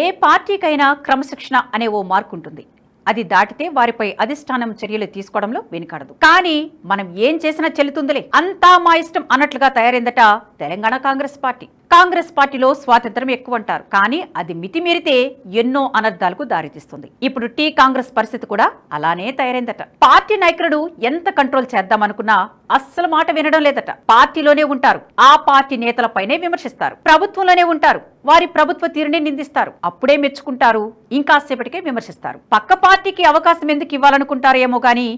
ఏ పార్టీకైనా క్రమశిక్షణ అనే ఓ మార్కు ఉంటుంది అది దాటితే వారిపై అధిష్టానం చర్యలు తీసుకోవడంలో వెనుకాడదు. కానీ మనం ఏం చేసినా చెల్లుతుందిలే. అంతా మా ఇష్టం అన్నట్లుగా తయారైందట తెలంగాణ కాంగ్రెస్ పార్టీ. కాంగ్రెస్ పార్టీలో స్వాతంత్రం ఎక్కువ అంటారు కానీ అది మితిమీరితే ఎన్నో అనర్థాలకు దారితీస్తుంది. ఇప్పుడు టీ కాంగ్రెస్ పరిస్థితి కూడా అలానే తయారైందట. పార్టీ నాయకుడు ఎంత కంట్రోల్ చేద్దామనుకున్నా అస్సలు మాట వినడం లేదట. పార్టీలోనే ఉంటారు. ఆ పార్టీ నేతలపైనే విమర్శిస్తారు. ప్రభుత్వంలోనే ఉంటారు. వారి ప్రభుత్వ తీరుని నిందిస్తారు. అప్పుడే మెచ్చుకుంటారు. ఇంకాసేపటికే విమర్శిస్తారు. పక్క పార్టీకి అవకాశం ఎందుకు ఇవ్వాలనుకుంటారేమో గాని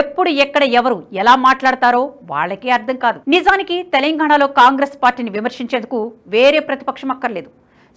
ఎప్పుడు ఎక్కడ ఎవరు ఎలా మాట్లాడతారో వాళ్ళకే అర్థం కాదు. నిజానికి తెలంగాణలో కాంగ్రెస్ పార్టీని విమర్శించేందుకు వేరే ప్రతిపక్షం అక్కర్లేదు.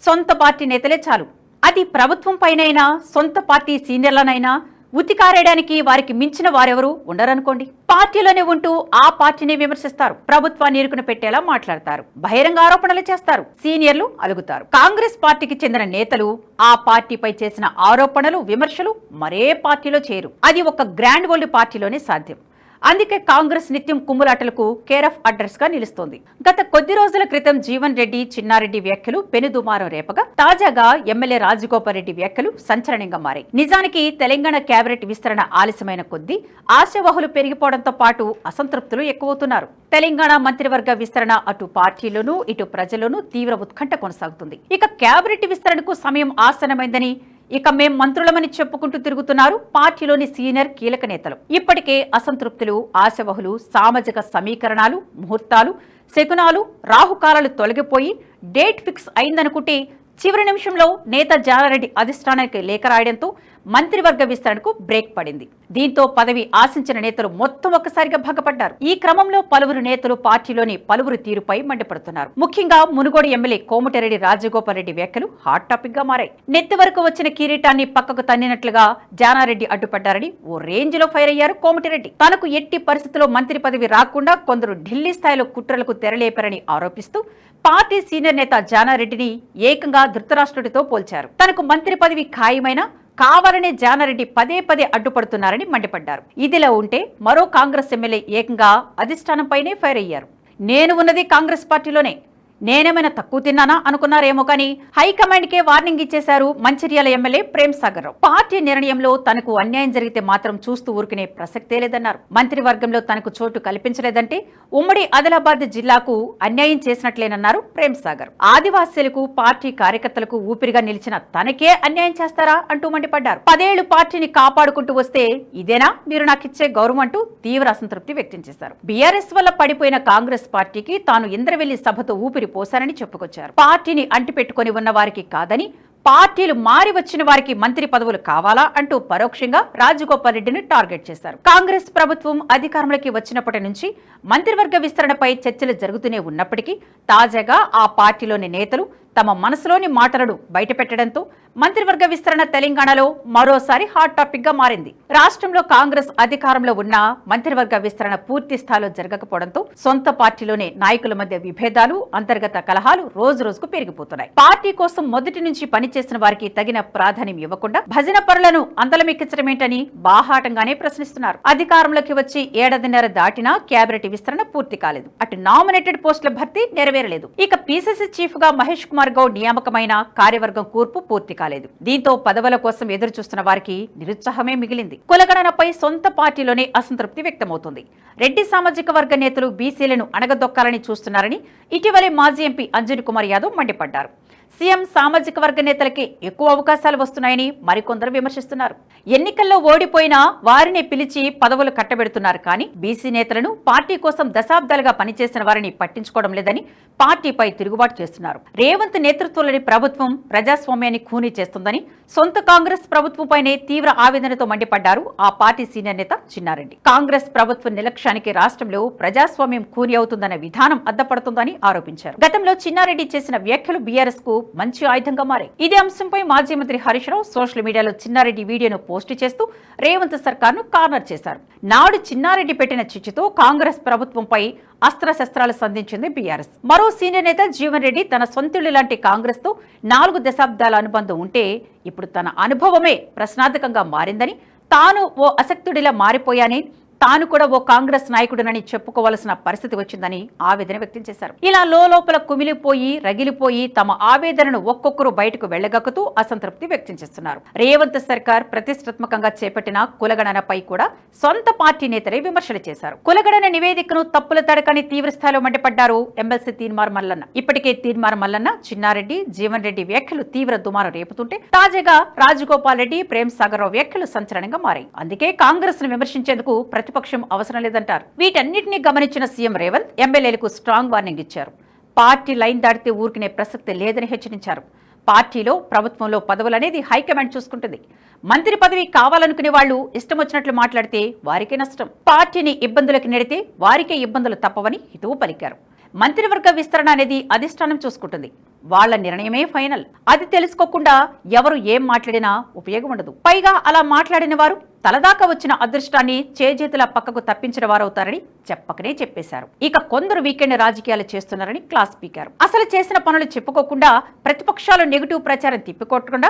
సొంత పార్టీ నేతలే చాలు. అది ప్రభుత్వం పైనైనా సొంత పార్టీ సీనియర్లనైనా ఉతికారేయడానికి వారికి మించిన వారెవరూ ఉండరనుకోండి. పార్టీలోనే ఉంటూ ఆ పార్టీని విమర్శిస్తారు. ప్రభుత్వాన్ని ఇరుకున పెట్టేలా మాట్లాడతారు. బహిరంగ ఆరోపణలు చేస్తారు. సీనియర్లు అలుగుతారు. కాంగ్రెస్ పార్టీకి చెందిన నేతలు ఆ పార్టీపై చేసిన ఆరోపణలు విమర్శలు మరే పార్టీలో చేరు. అది ఒక గ్రాండ్ వరల్డ్ పార్టీలోనే సాధ్యం. అందుకే కాంగ్రెస్ నిత్యం కుమ్ములాటలకు కేరఫ్ అడ్రస్గా నిలుస్తోంది. గత కొద్ది రోజుల క్రితం జీవన్ రెడ్డి చిన్నారెడ్డి వ్యాఖ్యలు పెనుదుమారం రేపగా తాజాగా ఎమ్మెల్యే రాజగోపాల్ రెడ్డి వ్యాఖ్యలు సంచలనంగా మారాయి. నిజానికి తెలంగాణ కేబినెట్ విస్తరణ ఆలస్యమైన కొద్దీ ఆశావాహులు పెరిగిపోవడంతో పాటు అసంతృప్తులు ఎక్కువవుతున్నారు. తెలంగాణ మంత్రివర్గ విస్తరణ అటు పార్టీలోనూ ఇటు ప్రజల్లోనూ తీవ్ర ఉత్కంఠ కొనసాగుతుంది. ఇక కేబినెట్ విస్తరణకు సమయం ఆసనమైందని ఇక మేం మంత్రులమని చెప్పుకుంటూ తిరుగుతున్నారు పార్టీలోని సీనియర్ కీలక నేతలు. ఇప్పటికే అసంతృప్తులు ఆశవహులు సామాజిక సమీకరణాలు ముహూర్తాలు శకునాలు రాహుకాలాలు తొలగిపోయి డేట్ ఫిక్స్ అయిందనుకుంటే చివరి నిమిషంలో నేత జానారెడ్డి అధిష్టానానికి లేఖ రాయడంతో మంత్రివర్గ విస్తరణకు బ్రేక్ పడింది. దీంతో పదవి ఆశించిన నేతలు మొత్తం ఒక్కసారిగా భంగపడ్డారు ఈ క్రమంలో పలువురు నేతలు పార్టీలోని పలువురు తీరుపై మండిపడుతున్నారు. ముఖ్యంగా మునుగోడు ఎమ్మెల్యే కోమటిరెడ్డి రాజగోపాల్ రెడ్డి వ్యాఖ్యలు హాట్ టాపిక్గా మారాయి. నెత్తి వరకు వచ్చిన కిరీటాన్ని పక్కకు తన్నినట్లుగా జానారెడ్డి అడ్డుపడ్డారని ఓ రేంజ్లో ఫైర్ అయ్యారు కోమటిరెడ్డి. తనకు ఎట్టి పరిస్థితుల్లో మంత్రి పదవి రాకుండా కొందరు ఢిల్లీ స్థాయిలో కుట్రలకు తెరలేపారని ఆరోపిస్తూ పార్టీ సీనియర్ నేత జానారెడ్డిని ఏకంగా ధృతరాష్ట్రుడితో పోల్చారు. తనకు మంత్రి పదవి ఖాయమైన కావాలనే జానారెడ్డి పదే పదే అడ్డుపడుతున్నారని మండిపడ్డారు. ఇదిలా ఉంటే మరో కాంగ్రెస్ ఎమ్మెల్యే ఏకంగా అధిష్టానంపైనే ఫైర్ అయ్యారు. నేను ఉన్నది కాంగ్రెస్ పార్టీలోనే. నేనేమైనా తక్కువ తిన్నానా అనుకున్నారేమో కానీ హైకమాండ్కే వార్నింగ్ ఇచ్చేశారు మంచిర్యాల ఎమ్మెల్యే ప్రేమ్ సాగర్ రావు పార్టీ నిర్ణయంలో తనకు అన్యాయం జరిగితే మాత్రం చూస్తూ ఊరుకునే ప్రసక్తే లేదన్నారు. మంత్రివర్గంలో తనకు చోటు కల్పించలేదంటే ఉమ్మడి ఆదిలాబాద్ జిల్లాకు అన్యాయం చేసినట్లేనన్నారు ప్రేమ్ సాగర్. ఆదివాసీలకు పార్టీ కార్యకర్తలకు ఊపిరిగా నిలిచిన తనకే అన్యాయం చేస్తారా అంటూ మండిపడ్డారు. పదేళ్ళు పార్టీని కాపాడుకుంటూ వస్తే ఇదేనా? మీరు నాకిచ్చే గౌరవం అంటూ తీవ్ర అసంతృప్తి వ్యక్తం చేశారు. బీఆర్ఎస్ వల్ల పడిపోయిన కాంగ్రెస్ పార్టీకి తాను ఇంద్రవెల్లి సభతో ఊపిరి పోశారని చెప్పుకొచ్చారు. పార్టీని అంటిపెట్టుకుని ఉన్న వారికి కాదని పార్టీలు మారి వచ్చిన వారికి మంత్రి పదవులు కావాలా అంటూ పరోక్షంగా రాజగోపాల్ రెడ్డిని టార్గెట్ చేశారు. కాంగ్రెస్ ప్రభుత్వం అధికారంలోకి వచ్చినప్పటి నుంచి మంత్రివర్గ విస్తరణపై చర్చలు జరుగుతూనే ఉన్నప్పటికీ తాజాగా ఆ పార్టీలోని నేతలు తమ మనసులోని మాటలను బయటపెట్టడంతో మంత్రివర్గ విస్తరణ తెలంగాణలో మరోసారి హాట్ టాపిక్గా మారింది. రాష్ట్రంలో కాంగ్రెస్ అధికారంలో ఉన్న మంత్రివర్గ విస్తరణ పూర్తి స్థాయిలో జరగకపోవడంతో సొంత పార్టీలోనే నాయకుల మధ్య విభేదాలు అంతర్గత కలహాలు రోజు రోజుకు పెరిగిపోతున్నాయి. పార్టీ కోసం మొదటి నుంచి పనిచేసిన వారికి తగిన ప్రాధాన్యం ఇవ్వకుండా భజన పరులను అందలమెక్కించడమేంటని బాహాటంగానే ప్రశ్నిస్తున్నారు. అధికారంలోకి వచ్చి ఏడాదిన్నర దాటినా కేబినెట్ విస్తరణ పూర్తి కాలేదు. అటు నామినేటెడ్ పోస్టుల భర్తీ నెరవేరలేదు. ఇక పీసీసీ చీఫ్గా మహేష్ కుమార్ కార్యవర్గం నియామకమైన కార్యవర్గం కూర్పు పూర్తి కాలేదు. దీంతో పదవుల కోసం ఎదురు చూస్తున్న వారికి నిరుత్సాహమే మిగిలింది. కులగణనపై సొంత పార్టీలోనే అసంతృప్తి వ్యక్తమవుతుంది. రెడ్డి సామాజిక వర్గ నేతలు బీసీలను అణగదొక్కాలని చూస్తున్నారని ఇటీవలే మాజీ ఎంపీ అంజన్ కుమార్ యాదవ్ మండిపడ్డారు. సీఎం సామాజిక వర్గ నేతలకి ఎక్కువ అవకాశాలు వస్తున్నాయని మరికొందరు విమర్శిస్తున్నారు. ఎన్నికల్లో ఓడిపోయినా వారిని పిలిచి పదవులు కట్టబెడుతున్నారు కానీ బీసీ నేతలను పార్టీ కోసం దశాబ్దాలుగా పనిచేసిన వారిని పట్టించుకోవడం లేదని పార్టీపై తిరుగుబాటు చేస్తున్నారు. రేవంత్ నేతృత్వంలోని ప్రభుత్వం ప్రజాస్వామ్యాన్ని ఖూనీ చేస్తుందని సొంత కాంగ్రెస్ ప్రభుత్వంపైనే తీవ్ర ఆవేదనతో మండిపడ్డారు ఆ పార్టీ సీనియర్ నేత చిన్నారెడ్డి. కాంగ్రెస్ ప్రభుత్వ నిర్లక్ష్యానికి రాష్ట్రంలో ప్రజాస్వామ్యం ఖూనీ అవుతుందన్న విధానం అద్దపడుతుందని ఆరోపించారు. గతంలో చిన్నారెడ్డి చేసిన వ్యాఖ్యలు బీఆర్ఎస్కు మంచి ఆయుధంగా మారాయి ఇదే అంశంపై మాజీ మంత్రి హరీష్ రావు సోషల్ మీడియాలో చిన్నారెడ్డి వీడియోను పోస్ట్ చేస్తూ రేవంత్ సర్కార్ను కార్నర్ చేశారు. నాడు చిన్నారెడ్డి పెట్టిన చిచ్చుతో కాంగ్రెస్ ప్రభుత్వంపై అస్త్రశస్త్రాలు సంధించింది బీఆర్ఎస్. మరో సీనియర్ నేత జీవన్ రెడ్డి తన సొంతిల్లు లాంటి కాంగ్రెస్తో నాలుగు దశాబ్దాల అనుబంధం ఉంటే ఇప్పుడు తన అనుభవమే ప్రశ్నార్థకంగా మారిందని తాను ఓ అసక్తుడిలా మారిపోయాని తాను కూడా ఓ కాంగ్రెస్ నాయకుడినని చెప్పుకోవాల్సిన పరిస్థితి వచ్చిందని ఆవేదన వ్యక్తం చేశారు. ఇలా లోపల కుమిలిపోయి రగిలిపోయి తమ ఆవేదనను ఒక్కొక్కరు బయటకు వెళ్ళగక్కుతూ అసంతృప్తి వ్యక్తం చేస్తున్నారు. రేవంత్ సర్కార్ ప్రతిష్టాత్మకంగా చేపట్టిన కులగణనపై కూడా సొంత పార్టీ నేతలే విమర్శలు చేశారు. కులగణన నివేదికను తప్పుల తడకని తీవ్ర స్థాయిలో మండిపడ్డారు ఎమ్మెల్సీ తీన్మార్ మల్లన్న. ఇప్పటికే తీన్మార్ మల్లన్న చిన్నారెడ్డి జీవన్ రెడ్డి వ్యాఖ్యలు తీవ్ర దుమారం రేపుతుంటే తాజాగా రాజగోపాల్ రెడ్డి ప్రేమ్ సాగర్ రావు వ్యాఖ్యలు సంచలనంగా మారాయి. అందుకే కాంగ్రెస్ను విమర్శించేందుకు ప్రతిపక్షం అవసరం లేదంటారు. వీటన్నిటిని గమనించిన సీఎం రేవంత్ ఎమ్మెల్యేలకు స్ట్రాంగ్ వార్నింగ్ ఇచ్చారు. పార్టీ లైన్ దాటితే ఊరికినే ప్రసక్తి లేదని హెచ్చరించారు. పార్టీలో ప్రభుత్వంలో పదవులనేది హైకమాండ్ చూసుకుంటుంది. మంత్రి పదవి కావాలనుకునే వాళ్ళు ఇష్టం వచ్చినట్లు మాట్లాడితే వారికే నష్టం. పార్టీని ఇబ్బందులకు నెడితే వారికే ఇబ్బందులు తప్పవని హితవు పలికారు. మంత్రివర్గ విస్తరణ అనేది అధిష్టానం చూసుకుంటుంది. వాళ్ళ నిర్ణయమే ఫైనల్. అది తెలుసుకోకుండా ఎవరు ఏం మాట్లాడినా ఉపయోగం ఉండదు. పైగా అలా మాట్లాడిన వారు తలదాకా వచ్చిన అదృష్టాన్ని చేజేతుల పక్కకు తప్పించిన వారవుతారని చెప్పకనే చెప్పేశారు. ఇక కొందరు వీకెండ్ రాజకీయాలు చేస్తున్నారని క్లాస్ పీకారు. అసలు చేసిన పనులు చెప్పుకోకుండా ప్రతిపక్షాలు నెగిటివ్ ప్రచారం తిప్పికొట్టకుండా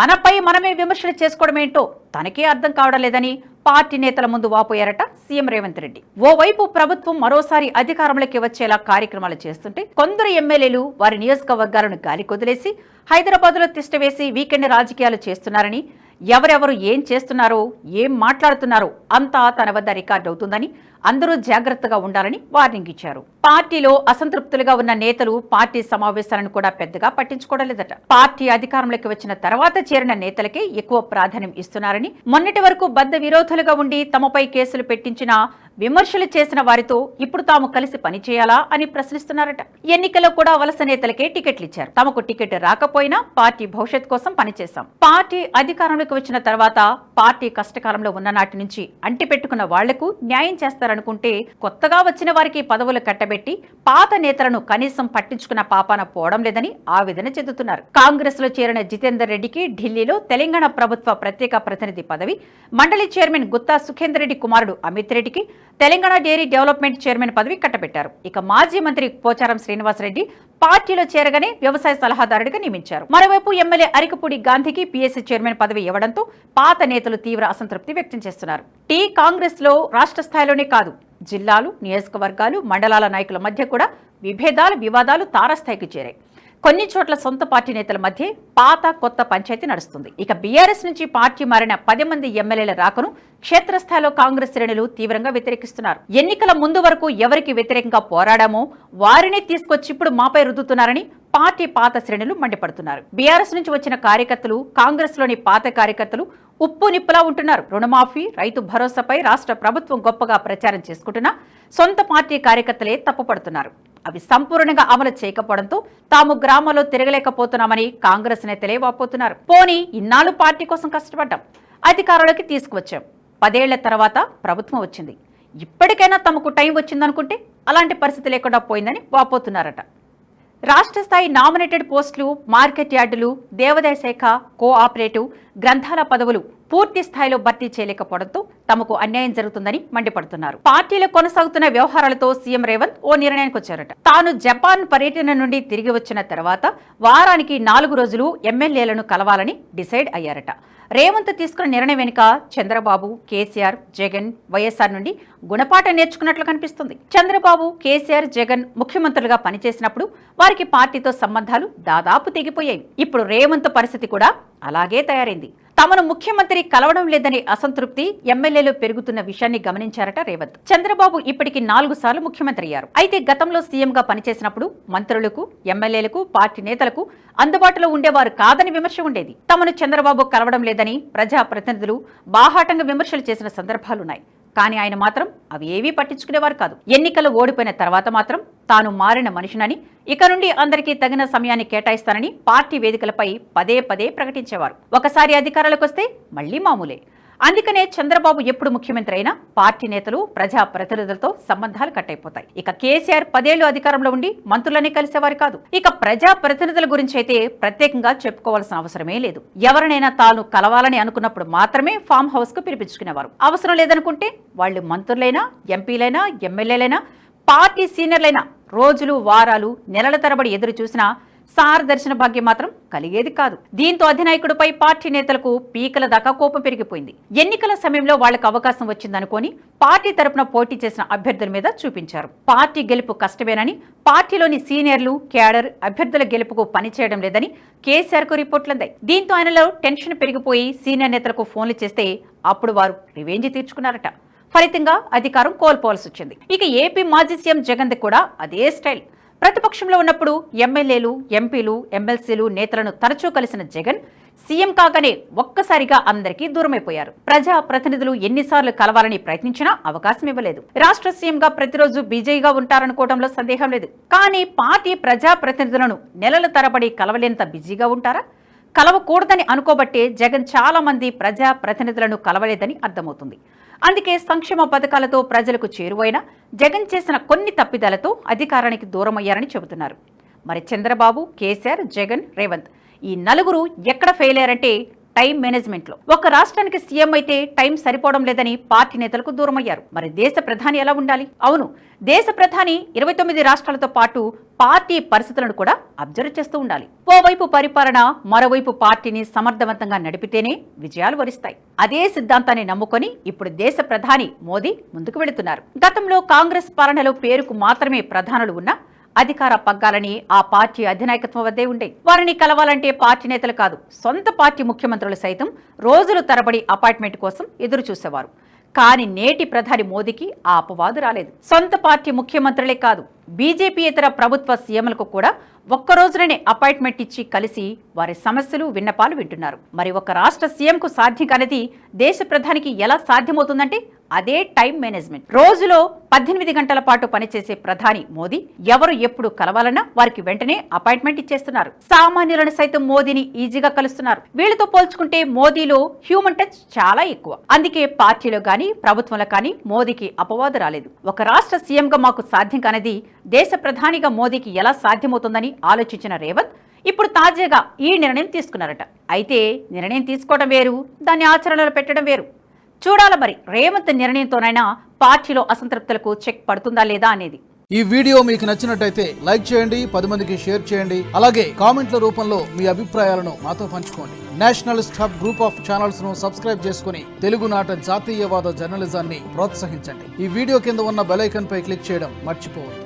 మనపై మనమే విమర్శలు చేసుకోవడం ఏంటో తనకే అర్థం కావడం లేదని పార్టీ నేతల ముందు వాపోయారట సీఎం రేవంత్ రెడ్డి. ఓవైపు ప్రభుత్వం మరోసారి అధికారంలోకి వచ్చేలా కార్యక్రమాలు చేస్తుంటే కొందరు ఎమ్మెల్యేలు వారి నియోజకవర్గాలను గాలి కొదిలేసి హైదరాబాద్లో తిష్టవేసి వీకెండ్ రాజకీయాలు చేస్తున్నారని ఎవరెవరు ఏం చేస్తున్నారో ఏం మాట్లాడుతున్నారో అంతా తన వద్ద రికార్డు అవుతుందని అందరూ జాగ్రత్తగా ఉండాలని వార్నింగ్ ఇచ్చారు. పార్టీలో అసంతృప్తులుగా ఉన్న నేతలు పార్టీ సమావేశాలను కూడా పెద్దగా పట్టించుకోవడం లేదట. పార్టీ అధికారంలోకి వచ్చిన తర్వాత చేరిన నేతలకే ఎక్కువ ప్రాధాన్యం ఇస్తున్నారని మొన్నటి వరకు బద్ద విరోధులుగా ఉండి తమపై కేసులు పెట్టించిన విమర్శలు చేసిన వారితో ఇప్పుడు తాము కలిసి పనిచేయాలా అని ప్రశ్నిస్తున్నారట. ఎన్నికల్లో కూడా వలస నేతలకే టికెట్లు ఇచ్చారు. తమకు టికెట్ రాకపోయినా పార్టీ భవిష్యత్ కోసం పనిచేశాం. పార్టీ అధికారంలోకి వచ్చిన తర్వాత పార్టీ కష్టకాలంలో ఉన్న నాటి నుంచి అంటిపెట్టుకున్న వాళ్ళకు న్యాయం చేస్తారనుకుంటే కొత్తగా వచ్చిన వారికి పదవులు కట్టబెట్టి పాత నేతలను కనీసం పట్టించుకున్న పాపాన పోవడం లేదని ఆవేదన చెందుతున్నారు. కాంగ్రెస్లో చేరిన జితేందర్ రెడ్డికి ఢిల్లీలో తెలంగాణ ప్రభుత్వ ప్రత్యేక ప్రతినిధి పదవి మండలి చైర్మన్ గుత్తా సుఖేందర్ రెడ్డి కుమారుడు అమిత్ రెడ్డికి తెలంగాణ డైరీ డెవలప్మెంట్ చైర్మన్ పదవి కట్టబెట్టారు. ఇక మాజీ మంత్రి పోచారం శ్రీనివాసరెడ్డి పార్టీలో చేరగానే వ్యవసాయ సలహాదారుడిగా నియమించారు. మరోవైపు ఎమ్మెల్యే అరికపూడి గాంధీకి పీఎస్సీ చైర్మన్ పదవి ఇవ్వడంతో పాత నేతలు తీవ్ర అసంతృప్తి వ్యక్తం చేస్తున్నారు. టీ కాంగ్రెస్లో రాష్ట్ర స్థాయిలోనే కాదు. జిల్లాలు నియోజకవర్గాలు మండలాల నాయకుల మధ్య కూడా విభేదాలు వివాదాలు తారస్థాయికి చేరాయి. కొన్ని చోట్ల సొంత పార్టీ నేతల మధ్య పాత కొత్త పంచాయతీ నడుస్తుంది. ఇక బీఆర్ఎస్ నుంచి పార్టీ మారిన పది మంది ఎమ్మెల్యేల రాకను క్షేత్రస్థాయిలో కాంగ్రెస్ శ్రేణులు తీవ్రంగా వ్యతిరేకిస్తున్నారు. ఎన్నికల ముందు వరకు ఎవరికి వ్యతిరేకంగా పోరాడామో వారిని తీసుకొచ్చి ఇప్పుడు మాపై రుద్దుతున్నారని పార్టీ పాత శ్రేణులు మండిపడుతున్నారు. బీఆర్ఎస్ నుంచి వచ్చిన కార్యకర్తలు కాంగ్రెస్లోని పాత కార్యకర్తలు ఉప్పు నిప్పులా ఉంటున్నారు. రుణమాఫీ రైతు భరోసాపై రాష్ట్ర ప్రభుత్వం గొప్పగా ప్రచారం చేసుకుంటున్నా సొంత పార్టీ కార్యకర్తలే తప్పుపడుతున్నారు. అవి సంపూర్ణంగా అమలు చేయకపోవడంతో తాము గ్రామాల్లో తిరగలేకపోతున్నామని కాంగ్రెస్ నేతలే వాపోతున్నారు. పోనీ ఇన్నాళ్ళు పార్టీ కోసం కష్టపడ్డాం. అధికారంలోకి తీసుకువచ్చాం. పదేళ్ళ తర్వాత ప్రభుత్వం వచ్చింది. ఇప్పటికైనా తమకు టైం వచ్చిందనుకుంటే అలాంటి పరిస్థితి లేకుండా పోయిందని వాపోతున్నారట. రాష్ట్ర స్థాయి నామినేటెడ్ పోస్టులు మార్కెట్ యార్డులు దేవాదాయ శాఖ కోఆపరేటివ్ గ్రంథాల పదవులు పూర్తి స్థాయిలో భర్తీ చేయలేకపోవడంతో తమకు అన్యాయం జరుగుతుందని మండిపడుతున్నారు. పార్టీలో కొనసాగుతున్న వ్యవహారాలతో సీఎం రేవంత్ ఓ నిర్ణయానికి వచ్చారట. తాను జపాన్ పర్యటన నుండి తిరిగి వచ్చిన తర్వాత వారానికి నాలుగు రోజులు ఎమ్మెల్యేలను కలవాలని డిసైడ్ అయ్యారట. రేవంత్ తీసుకున్న నిర్ణయం వెనుక చంద్రబాబు కేసీఆర్ జగన్ వైఎస్ఆర్ నుండి గుణపాఠం నేర్చుకున్నట్లు కనిపిస్తుంది. చంద్రబాబు కేసీఆర్ జగన్ ముఖ్యమంత్రులుగా పనిచేసినప్పుడు వారికి పార్టీతో సంబంధాలు దాదాపు తెగిపోయాయి. ఇప్పుడు రేవంత్ పరిస్థితి కూడా అలాగే తయారైంది. తమను ముఖ్యమంత్రి కలవడం లేదనే అసంతృప్తి ఎమ్మెల్యేలు పెరుగుతున్న విషయాన్ని గమనించారట రేవంత్. చంద్రబాబు ఇప్పటికి నాలుగు సార్లు ముఖ్యమంత్రి అయ్యారు. అయితే గతంలో సీఎంగా పనిచేసినప్పుడు మంత్రులకు ఎమ్మెల్యేలకు పార్టీ నేతలకు అందుబాటులో ఉండేవారు కాదని విమర్శ ఉండేది. తమను చంద్రబాబు కలవడం లేదని ప్రజా ప్రతినిధులు బాహాటంగా విమర్శలు చేసిన సందర్భాలున్నాయి. కానీ ఆయన మాత్రం అవి ఏవీ పట్టించుకునేవారు కాదు. ఎన్నికలు ఓడిపోయిన తర్వాత మాత్రం తాను మారిన మనిషినని ఇక నుండి అందరికీ తగిన సమయాన్ని కేటాయిస్తానని పార్టీ వేదికలపై పదే పదే ప్రకటించేవారు. ఒకసారి అధికారాలకు వస్తే మళ్ళీ మామూలే. అందుకనే చంద్రబాబు ఎప్పుడు ముఖ్యమంత్రి అయినా పార్టీ నేతలు ప్రజా ప్రతినిధులతో సంబంధాలు కట్టయిపోతాయి. ఇక కేసీఆర్ పదేళ్ళు అధికారంలో ఉండి మంత్రులని కలిసేవారు కాదు. ఇక ప్రజా ప్రతినిధుల గురించి అయితే ప్రత్యేకంగా చెప్పుకోవాల్సిన అవసరమే లేదు. ఎవరినైనా తాను కలవాలని అనుకున్నప్పుడు మాత్రమే ఫామ్ హౌస్కు పిలిపించుకునేవారు. అవసరం లేదనుకుంటే వాళ్ళు మంత్రులైనా ఎంపీలైనా ఎమ్మెల్యేలైనా పార్టీ సీనియర్లైనా రోజులు వారాలు నెలల తరబడి ఎదురు చూసినా సార్ దర్శన భాగ్యం మాత్రం కలిగేది కాదు. దీంతో అధినాయకుడిపై పార్టీ నేతలకు పీకల దాకా కోపం పెరిగిపోయింది. ఎన్నికల సమయంలో వాళ్ళకు అవకాశం వచ్చిందనుకొని పార్టీ తరపున పోటీ చేసిన అభ్యర్థుల మీద చూపించారు. పార్టీ గెలుపు కష్టమేనని పార్టీలోని సీనియర్లు క్యాడర్ అభ్యర్థుల గెలుపుకు పనిచేయడం లేదని కేసీఆర్కు రిపోర్ట్లందాయి దీంతో ఆయనలో టెన్షన్ పెరిగిపోయి సీనియర్ నేతలకు ఫోన్లు చేస్తే అప్పుడు వారు రివెంజ్ తీర్చుకున్నారట. ఫలితంగా అధికారం కోల్పోవాల్సి వచ్చింది. ఇక ఏపీ మాజీ సీఎం జగన్ కూడా అదే స్టైల్. ప్రతిపక్షంలో ఉన్నప్పుడు ఎమ్మెల్యేలు ఎంపీలు ఎమ్మెల్సీలు నేతలను తరచూ కలిసిన జగన్ సీఎం కాగానే ఒక్కసారిగా అందరికీ దూరమైపోయారు. ప్రజా ప్రతినిధులు ఎన్నిసార్లు కలవాలని ప్రయత్నించినా అవకాశం ఇవ్వలేదు. రాష్ట్ర సీఎంగా ప్రతిరోజు బిజీగా ఉంటారనుకోవడంలో సందేహం లేదు. కానీ పార్టీ ప్రజా ప్రతినిధులను నెలల తరబడి కలవలేంత బిజీగా ఉంటారా? కలవకూడదని అనుకోబట్టే జగన్ చాలా మంది ప్రజా ప్రతినిధులను కలవలేదని అర్థమవుతుంది. అందుకే సంక్షేమ పథకాలతో ప్రజలకు చేరువైన జగన్ చేసిన కొన్ని తప్పిదాలతో అధికారానికి దూరమయ్యారని చెబుతున్నారు. మరి చంద్రబాబు కేసీఆర్ జగన్ రేవంత్ ఈ నలుగురు ఎక్కడ ఫెయిల్ అయ్యారంటే టైం మేనేజ్మెంట్లో ఒక రాష్ట్రానికి సీఎం అయితే టైం సరిపోవడం లేదని పార్టీ నేతలకు దూరమయ్యారు. మరి దేశ ప్రధాని ఎలా ఉండాలి? అవును దేశ ప్రధాని ఇరవై తొమ్మిది రాష్ట్రాలతో పాటు పార్టీ పరిస్థితులను కూడా అబ్జర్వ్ చేస్తూ ఉండాలి. ఓవైపు పరిపాలన మరోవైపు పార్టీని సమర్థవంతంగా నడిపితేనే విజయాలు వరిస్తాయి. అదే సిద్ధాంతాన్ని నమ్ముకొని ఇప్పుడు దేశ ప్రధాని మోదీ ముందుకు వెళుతున్నారు. గతంలో కాంగ్రెస్ పాలనలో పేరుకు మాత్రమే ప్రధానులు ఉన్నా అధికార పగ్గాలని ఆ పార్టీ అధినాయకత్వం వద్దే ఉండే. వారిని కలవాలంటే పార్టీ నేతలు కాదు సొంత పార్టీ ముఖ్యమంత్రులు సైతం రోజులు తరబడి అపాయింట్మెంట్ కోసం ఎదురు చూసేవారు కానీ నేటి ప్రధాని మోదీకి ఆ అపవాదు రాలేదు. సొంత పార్టీ ముఖ్యమంత్రులే కాదు బీజేపీ ఇతర ప్రభుత్వ సీఎంలకు కూడా ఒక్క రోజులోనే అపాయింట్మెంట్ ఇచ్చి కలిసి వారి సమస్యలు విన్నపాలు వింటున్నారు. మరి ఒక రాష్ట్ర సీఎంకు సాధ్యం కానిది దేశ ప్రధానికి ఎలా సాధ్యమవుతుందంటే అదే టైం మేనేజ్మెంట్. రోజులో పద్దెనిమిది గంటల పాటు పనిచేసే ప్రధాని మోదీ ఎవరు ఎప్పుడు కలవాలన్నా వారికి వెంటనే అపాయింట్మెంట్ ఇచ్చేస్తున్నారు. సామాన్యులను సైతం మోదీని ఈజీగా కలుస్తున్నారు. వీళ్ళతో పోల్చుకుంటే మోదీలో హ్యూమన్ టచ్ చాలా ఎక్కువ. అందుకే పార్టీలో గాని ప్రభుత్వంలో కానీ మోదీకి అపవాదు రాలేదు. ఒక రాష్ట్ర సీఎంగా మాకు సాధ్యం కానిది దేశ ప్రధానిగా మోదీకి ఎలా సాధ్యమవుతుందని ఆలోచించిన రేవంత్ ఇప్పుడు తాజాగా ఈ నిర్ణయం తీసుకున్నారట. అయితే నిర్ణయం తీసుకోవడం వేరు దాన్ని ఆచరణలో పెట్టడం వేరు. చూడాలి మరి? రేవంత్ నిర్ణయంతోనైనా పార్టీలో అసంతృప్తులకు చెక్ పడుతుందా లేదా అనేది. ఈ వీడియో మీకు నచ్చినట్టయితే లైక్ చేయండి పది మందికి షేర్ చేయండి. అలాగే కామెంట్ల రూపంలో మీ అభిప్రాయాలను మాతో పంచుకోండి. నేషనలిస్ట్ హబ్ గ్రూప్ ఆఫ్ ఛానల్స్ను సబ్స్క్రైబ్ చేసుకుని తెలుగునాట జాతీయవాద జర్నలిజాన్ని ప్రోత్సహించండి. ఈ వీడియో కింద ఉన్న బెల్ పై క్లిక్ చేయడం మర్చిపోవద్దు.